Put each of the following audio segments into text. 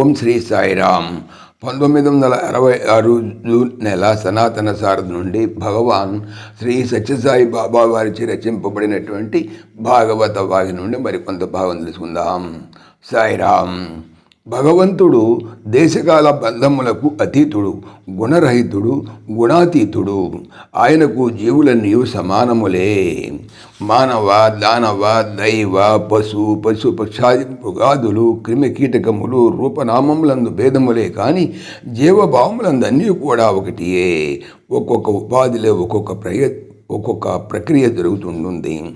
ఓం శ్రీ సాయిరామ్. పంతొమ్మిది వందల అరవై ఆరు జూన్ నెల సనాతన సారథ నుండి భగవాన్ శ్రీ సత్యసాయి బాబా వారిచే రచింపబడినటువంటి భాగవత వాగి నుండి మరికొంత భాగం తెలుసుకుందాం. సాయిరామ్. భగవంతుడు దేశకాల బంధములకు అతీతుడు గుణరహితుడు గుణాతీతుడు. ఆయనకు జీవులన్నీ సమానములే. మానవ దానవ దైవ పశు పశు పక్షాది మృగాదులు క్రిమి కీటకములు రూపనామములందు భేదములే కానీ జీవభావములందన్నీ కూడా ఒకటియే. ఒక్కొక్క ఉపాధిలో ఒక్కొక్క ప్రయ ఒక్కొక్క ప్రక్రియ జరుగుతుంటుంది.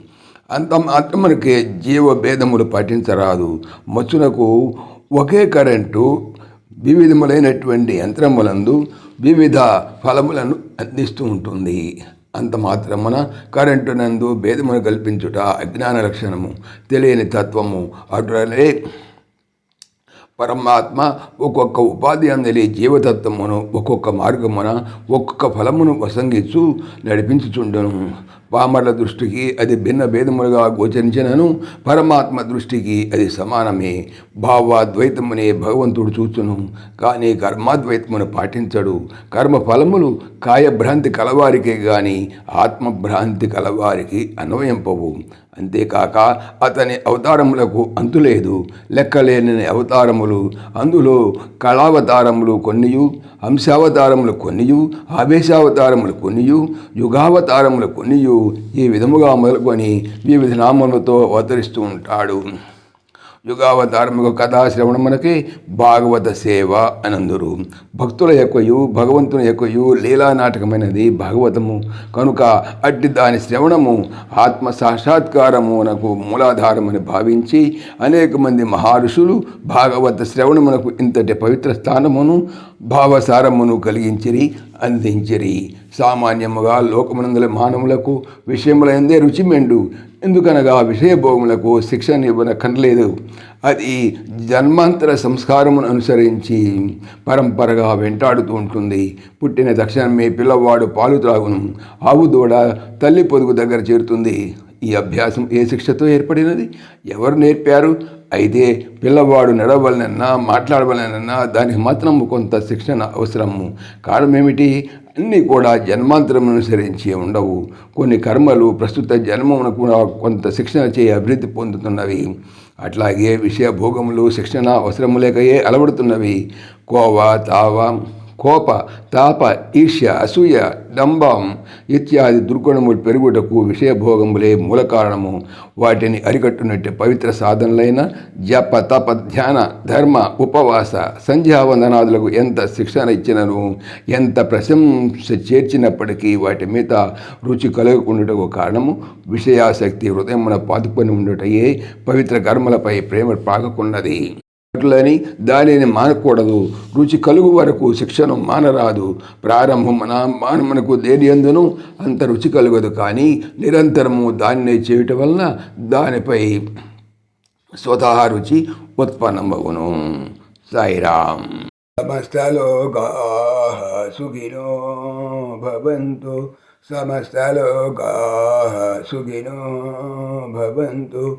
అంత మాత్రమునకే జీవ భేదములు పాటించరాదు. మచ్చునకు ఒకే కరెంటు వివిధములైనటువంటి యంత్రములందు వివిధ ఫలములను అందిస్తూ ఉంటుంది. అంత మాత్రమున కరెంటు నందు భేదమును కల్పించుట అజ్ఞాన లక్షణము తెలియని తత్వము అటులే పరమాత్మ ఒక్కొక్క ఉపాధి అందలి జీవతత్వమును ఒక్కొక్క మార్గమున ఒక్కొక్క ఫలమును ప్రసంగించు నడిపించుచుండను. పామర్ల దృష్టికి అది భిన్న భేదములుగా గోచరించినను పరమాత్మ దృష్టికి అది సమానమే. భావాద్వైతమునే భగవంతుడు చూచును కానీ కర్మాద్వైతమును పాటించడు. కర్మ ఫలములు కాయభ్రాంతి కలవారికే గాని ఆత్మభ్రాంతి కలవారికి అన్వయింపవు. అంతేకాక అతని అవతారములకు అంతులేదు లెక్కలేని అవతారములు అందులో కళావతారములు కొన్నియు అంశావతారములు కొన్నియు ఆవేశావతారములు కొన్నియు యుగావతారములు కొన్నియు ఈ విధముగా మొదలుకొని వివిధ నామములతో అవతరిస్తూ ఉంటాడు. యుగావతారముకు కథాశ్రవణమునకి భాగవత సేవ అనందురు. భక్తుల యొక్కయు భగవంతుని యొక్కయు లీలా నాటకమైనది భాగవతము. కనుక అట్టి దాని శ్రవణము ఆత్మ సాక్షాత్కారమునకు మూలాధారమని భావించి అనేక మంది మహర్షులు భాగవత శ్రవణమునకు ఇంతటి పవిత్ర స్థానమును భావసారమును కలిగించిరి అందించిరి. సామాన్యముగా లోకమునందుల మానవులకు విషయములందే రుచిమెండు ఎందుకనగా విషయభోగములకు శిక్షణ ఇవ్వనక్కర్లేదు అది జన్మాంతర సంస్కారమును అనుసరించి పరంపరగా వెంటాడుతూ ఉంటుంది. పుట్టిన తక్షణమే పిల్లవాడు పాలు త్రాగును. ఆవు దూడ తల్లి పొదుగు దగ్గర చేరుతుంది. ఈ అభ్యాసం ఏ శిక్షతో ఏర్పడినది? ఎవరు నేర్పారు? అయితే పిల్లవాడు నడవలనన్నా మాట్లాడవలనన్నా దానికి మాత్రం కొంత శిక్షణ అవసరము. కారణమేమిటి? అన్నీ కూడా జన్మాంతరం అనుసరించి ఉండవు. కొన్ని కర్మలు ప్రస్తుత జన్మమును కూడా కొంత శిక్షణ చే అభివృద్ధి పొందుతున్నవి. అట్లాగే విషయ భోగములు శిక్షణ అవసరము లేకయే అలవడుతున్నవి. కోవ తావ కోప తాప ఈర్ష్య అసూయ డంబం ఇత్యాది దుర్గుణములు పెరుగుటకు విషయభోగములే మూల కారణము. వాటిని అరికట్టునట్టు పవిత్ర సాధనలైన జప తప ధ్యాన ధర్మ ఉపవాస సంధ్యావందనాదులకు ఎంత శిక్షణ ఇచ్చినను ఎంత ప్రశంస చేర్చినప్పటికీ వాటి మీద రుచి కలగకుండటకు కారణము. విషయాసక్తి హృదయమున పాతుకొని ఉండటయే పవిత్ర కర్మలపై ప్రేమ పాకకున్నది. అని దానిని మానకూడదు. రుచి కలుగు వరకు శిక్షను మానరాదు. ప్రారంభం మన మనకు దేని ఎందును? అంత రుచి కలుగదు కానీ నిరంతరము దాన్నే చేయటం వలన దానిపై స్వతహా రుచి ఉత్పన్నమగును. సాయిరామ్. సమస్తలోకా సుఖినో భవంతు. సమస్తలోకా సుఖినో భవంతు.